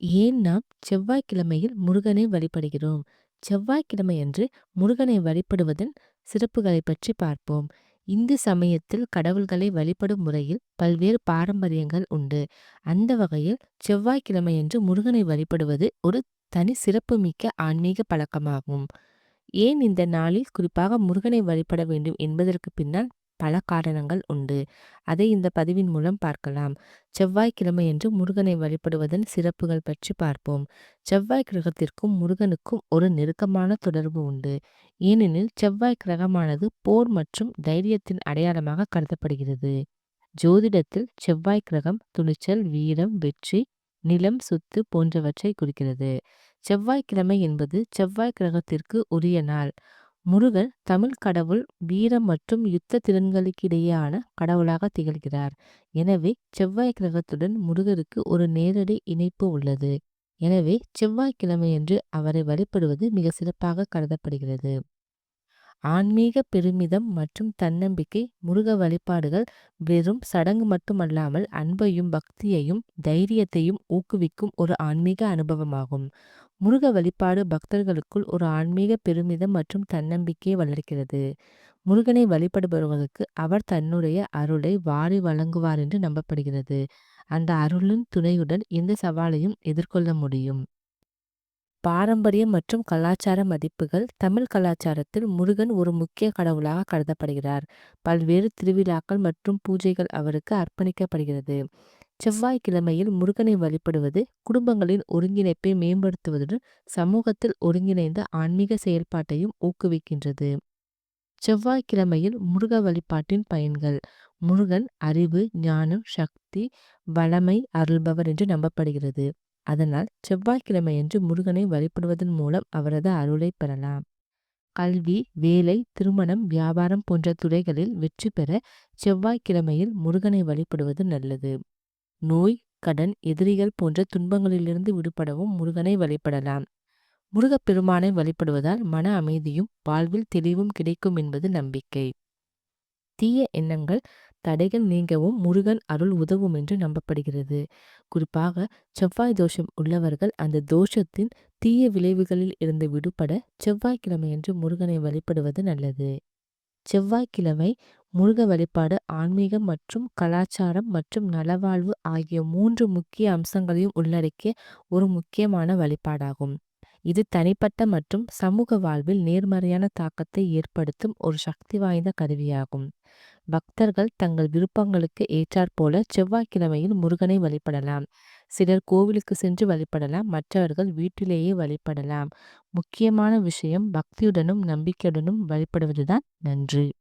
ஏன் நாம் செவ்வாய்க்கிழமையில் முருகனை வழிபடுகிறோம்? செவ்வாய்க்கிழமையன்று முருகனை வழிபடுவதன் சிறப்புகளை பற்றி பார்ப்போம். இந்து சமயத்தில் கடவுள்களை வழிபடும் முறையில் பல்வேறு பாரம்பரியங்கள் உண்டு. அந்த வகையில் செவ்வாய்க்கிழமையன்று முருகனை வழிபடுவது ஒரு தனி சிறப்புமிக்க ஆன்மீக பழக்கமாகும். ஏன் இந்த நாளில் குறிப்பாக முருகனை வழிபட வேண்டும் என்பதற்கு பின்னால் பல காரணங்கள் உண்டு. அதை இந்த பதிவின் மூலம் பார்க்கலாம். செவ்வாய்க்கிழமை என்று முருகனை வழிபடுவதன் சிறப்புகள் பற்றி பார்ப்போம். செவ்வாய் கிரகத்திற்கும் முருகனுக்கும் ஒரு நெருக்கமான தொடர்பு உண்டு. ஏனெனில் செவ்வாய் கிரகமானது போர் மற்றும் தைரியத்தின் அடையாளமாக கருதப்படுகிறது. ஜோதிடத்தில் செவ்வாய் கிரகம் துணிச்சல் வீரம் வெற்றி நிலம் சொத்து போன்றவற்றை குறிக்கிறது. செவ்வாய்க்கிழமை என்பது செவ்வாய் கிரகத்திற்கு உரிய நாள். முருகன் தமிழ் கடவுள் வீரம் மற்றும் யுத்த திறன்களுக்கிடையேயான கடவுளாக திகழ்கிறார். எனவே செவ்வாய் கிரகத்துடன் முருகருக்கு ஒரு நேரடி இணைப்பு உள்ளது. எனவே செவ்வாய்க்கிழமையன்று அவரை வழிபடுவது மிக சிறப்பாக கருதப்படுகிறது. ஆன்மீக பெருமிதம் மற்றும் தன்னம்பிக்கை முருக வழிபாடுகள் வெறும் சடங்கு மட்டுமல்லாமல் அன்பையும் பக்தியையும் தைரியத்தையும் ஊக்குவிக்கும் ஒரு ஆன்மீக அனுபவமாகும். முருக வழிபாடு பக்தர்களுக்குள் ஒரு ஆன்மீக பெருமிதம் மற்றும் தன்னம்பிக்கையை வளர்க்கிறது. முருகனை வழிபடுபவர்களுக்கு அவர் தன்னுடைய அருளை வாரி வழங்குவார் என்று நம்பப்படுகிறது. அந்த அருளின் துணையுடன் எந்த சவாலையும் எதிர்கொள்ள முடியும். பாரம்பரியம் மற்றும் கலாச்சார மதிப்புகள் தமிழ் கலாச்சாரத்தில் முருகன் ஒரு முக்கிய கடவுளாக கருதப்படுகிறார். பல்வேறு திருவிழாக்கள் மற்றும் பூஜைகள் அவருக்கு அர்ப்பணிக்கப்படுகிறது. செவ்வாய்க்கிழமையில் முருகனை வழிபடுவது குடும்பங்களின் ஒருங்கிணைப்பை மேம்படுத்துவதுடன் சமூகத்தில் ஒருங்கிணைந்த ஆன்மீக செயல்பாட்டையும் ஊக்குவிக்கின்றது. செவ்வாய்க்கிழமையில் முருக வழிபாட்டின் பயன்கள் முருகன் அறிவு ஞானம் சக்தி வளமை அருள்பவர் என்று நம்பப்படுகிறது. அதனால் செவ்வாய்க்கிழமையன்று முருகனை வழிபடுவதன் மூலம் அவரது அருளை பெறலாம். கல்வி வேலை திருமணம் வியாபாரம் போன்ற துறைகளில் வெற்றி பெற செவ்வாய்க்கிழமையில் முருகனை வழிபடுவது நல்லது. நோய் கடன் எதிரிகள் போன்ற துன்பங்களிலிருந்து விடுபடவும் முருகனை வழிபடலாம். முருகப்பெருமானை வழிபடுவதால் மன அமைதியும் வாழ்வில் தெளிவும் கிடைக்கும் என்பது நம்பிக்கை. தீய எண்ணங்கள் தடைகள் நீங்கவும் முருகன் அருள் உதவும் என்று நம்பப்படுகிறது. குறிப்பாக செவ்வாய் தோஷம் உள்ளவர்கள் அந்த தோஷத்தின் தீய விளைவுகளில் இருந்து விடுபட செவ்வாய்க்கிழமையன்று முருகனை வழிபடுவது நல்லது. செவ்வாய்க்கிழமை முருக வழிபாடு ஆன்மீகம் மற்றும் கலாச்சாரம் மற்றும் நலவாழ்வு ஆகிய மூன்று முக்கிய அம்சங்களையும் உள்ளடக்கிய ஒரு முக்கியமான வழிபாடாகும். இது தனிப்பட்ட மற்றும் சமூக வாழ்வில் நேர்மறையான தாக்கத்தை ஏற்படுத்தும் ஒரு சக்தி வாய்ந்த கருவியாகும். பக்தர்கள் தங்கள் விருப்பங்களுக்கு ஏற்றாற்போல செவ்வாய்க்கிழமையில் முருகனை வழிபடலாம். சிலர் கோவிலுக்கு சென்று வழிபடலாம் மற்றவர்கள் வீட்டிலேயே வழிபடலாம். முக்கியமான விஷயம் பக்தியுடனும் நம்பிக்கையுடனும் வழிபடுவதுதான் நன்று.